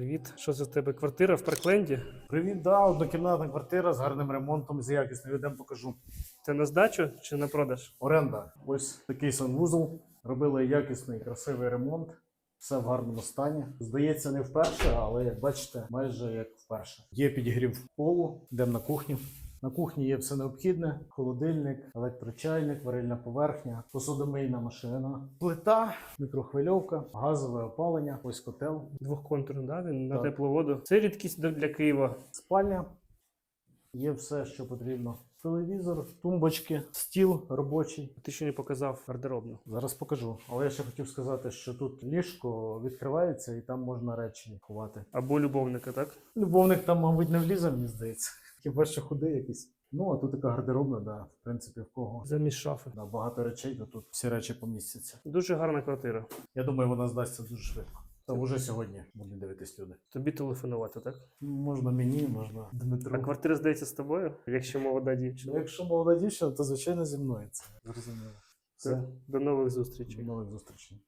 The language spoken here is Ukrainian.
Привіт. Що це в тебе? Квартира в Паркленді? Привіт, да, однокімнатна квартира з гарним ремонтом, з якісною йдемо покажу. Це на здачу чи на продаж? Оренда. Ось такий санвузол. Робили якісний, красивий ремонт. Все в гарному стані. Здається, не вперше, але як бачите, майже як вперше. Є підігрів полу, йдемо на кухню. На кухні є все необхідне: холодильник, електрочайник, варильна поверхня, посудомийна машина, плита, мікрохвильовка, газове опалення, ось котел, Двохконтурний, да? Він на Так. теплу воду. Це рідкість для Києва. спальня. Є все, що потрібно. Телевізор, тумбочки, стіл робочий. Ти ще не показав гардеробну. Зараз покажу. Але я ще хотів сказати, що тут ліжко відкривається і там можна речі ховати. Або любовника, так? Любовник там, мабуть, не влізе, мені здається. Хіба що худий якийсь. Ну, а тут така гардеробна, да, в принципі, в кого Замість шафи. да, багато речей, то тут всі речі помістяться. Дуже гарна квартира. Я думаю, вона здасться дуже швидко. Та вже сьогодні будуть дивитись люди. Тобі телефонувати, так? Можна мені, можна Дмитру. А квартира здається з тобою, якщо молода дівчина. якщо молода дівчина, то звичайно зі мною це. Зрозуміло. Все. До нових зустрічей. До нових зустрічей.